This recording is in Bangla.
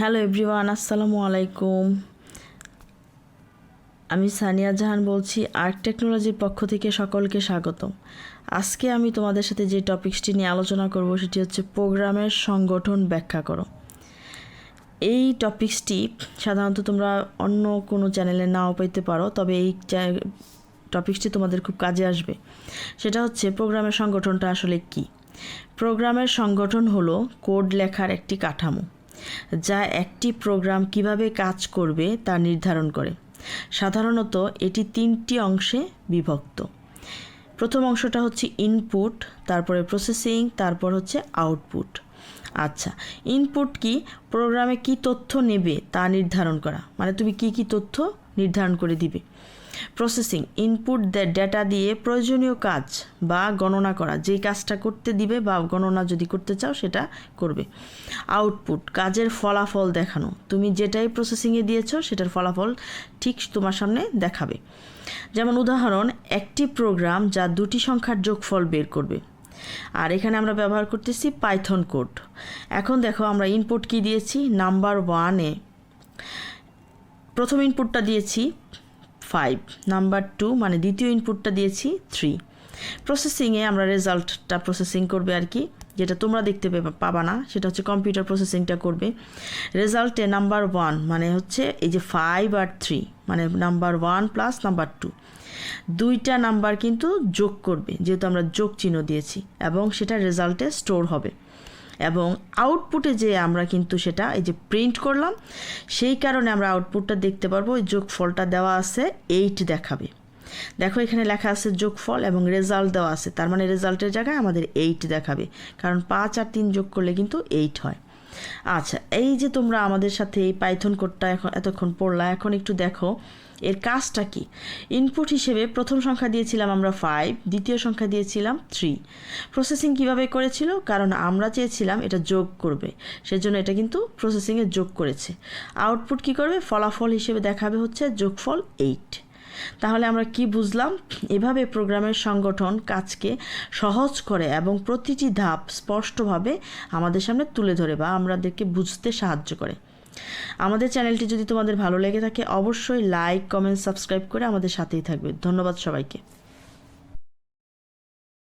হ্যালো এভরিওয়ান, আসসালামু আলাইকুম। আমি সানিয়া জাহান বলছি আর্ট টেকনোলজির পক্ষ থেকে সকলকে স্বাগতম। আজকে আমি তোমাদের সাথে যে টপিকসটি নিয়ে আলোচনা করব, সেটি হচ্ছে প্রোগ্রামের সংগঠন ব্যাখ্যা করো। এই টপিকসটি সাধারণত তোমরা অন্য কোনো চ্যানেলে নাও পেতে পারো, তবে এই টপিকসটি তোমাদের খুব কাজে আসবে। সেটা হচ্ছে, প্রোগ্রামের সংগঠনটা আসলে কি? প্রোগ্রামের সংগঠন হলো কোড লেখার একটি কাঠামো। যা একটি প্রোগ্রাম কীভাবে কাজ করবে তা নির্ধারণ করে। সাধারণত এটি তিনটি অংশে বিভক্ত। প্রথম অংশটা হচ্ছে ইনপুট তারপরে প্রসেসিং তারপর হচ্ছে আউটপুট আচ্ছা ইনপুট কি? প্রোগ্রামে কি তথ্য নেবে তা নির্ধারণ করা। মানে তুমি কি কি তথ্য নির্ধারণ করে দিবে। প্রসেসিং ইনপুট ডেটা দিয়ে প্রয়োজনীয় কাজ বা গণনা করা যেই কাজটা করতে দিবে বা গণনা যদি করতে চাও সেটা করবে। আউটপুট কাজের ফলাফল দেখানো, তুমি যেটাই প্রসেসিংয়ে দিয়েছ সেটার ফলাফল ঠিক তোমার সামনে দেখাবে। যেমন উদাহরণ, একটি প্রোগ্রাম যা দুটি সংখ্যার যোগফল বের করবে। আর এখানে আমরা ব্যবহার করতেছি পাইথন কোড এখন দেখো আমরা ইনপুট কি দিয়েছি? নাম্বার ওয়ানে প্রথম ইনপুটটা দিয়েছি ফাইভ নাম্বার টু মানে দ্বিতীয় ইনপুটটা দিয়েছি থ্রি প্রসেসিংয়ে আমরা রেজাল্টটা প্রসেসিং করবে আর কি, যেটা তোমরা দেখতে পাবা না, সেটা হচ্ছে কম্পিউটার প্রসেসিংটা করবে। রেজাল্টে নাম্বার ওয়ান মানে হচ্ছে এই যে ফাইভ আর থ্রি মানে number one plus number two দুইটা নাম্বার কিন্তু যোগ করবে, যেহেতু আমরা যোগ চিহ্ন দিয়েছি, এবং সেটা রেজাল্টে স্টোর হবে। এবং আউটপুটে যে আমরা কিন্তু সেটা এই যে প্রিন্ট করলাম, সেই কারণে আমরা আউটপুটটা দেখতে পারব, ওই যোগফলটা দেওয়া আছে এইট দেখাবে। দেখো এখানে লেখা আছে যোগফল এবং রেজাল্ট দেওয়া আছে, তার মানে রেজাল্টের জায়গায় আমাদের এইট দেখাবে, কারণ পাঁচ আর তিন যোগ করলে কিন্তু এইট হয়। আচ্ছা এই যে তোমরা আমাদের সাথে এই পাইথন কোডটা এখন এতক্ষণ পড়লা, এখন একটু দেখো, এর কাজটা কি? ইনপুট হিসেবে প্রথম সংখ্যা দিয়েছিলাম আমরা ফাইভ দ্বিতীয় সংখ্যা দিয়েছিলাম থ্রি প্রসেসিং কীভাবে করেছিল? কারণ আমরা চেয়েছিলাম এটা যোগ করবে, সেজন্য এটা কিন্তু প্রসেসিংয়ে যোগ করেছে। আউটপুট কি করবে? ফলাফল হিসেবে দেখাবে হচ্ছে যোগফল এইট তাহলে আমরা কি বুঝলাম? এভাবে প্রোগ্রামের সংগঠন কাজকে সহজ করে এবং প্রতিটি ধাপ স্পষ্টভাবে আমাদের সামনে তুলে ধরে বা আমাদেরকে বুঝতে সাহায্য করে। আমাদের চ্যানেলটি যদি তোমাদের ভালো লেগে থাকে, অবশ্যই লাইক কমেন্ট সাবস্ক্রাইব করে আমাদের সাথেই থাকবে। ধন্যবাদ সবাইকে।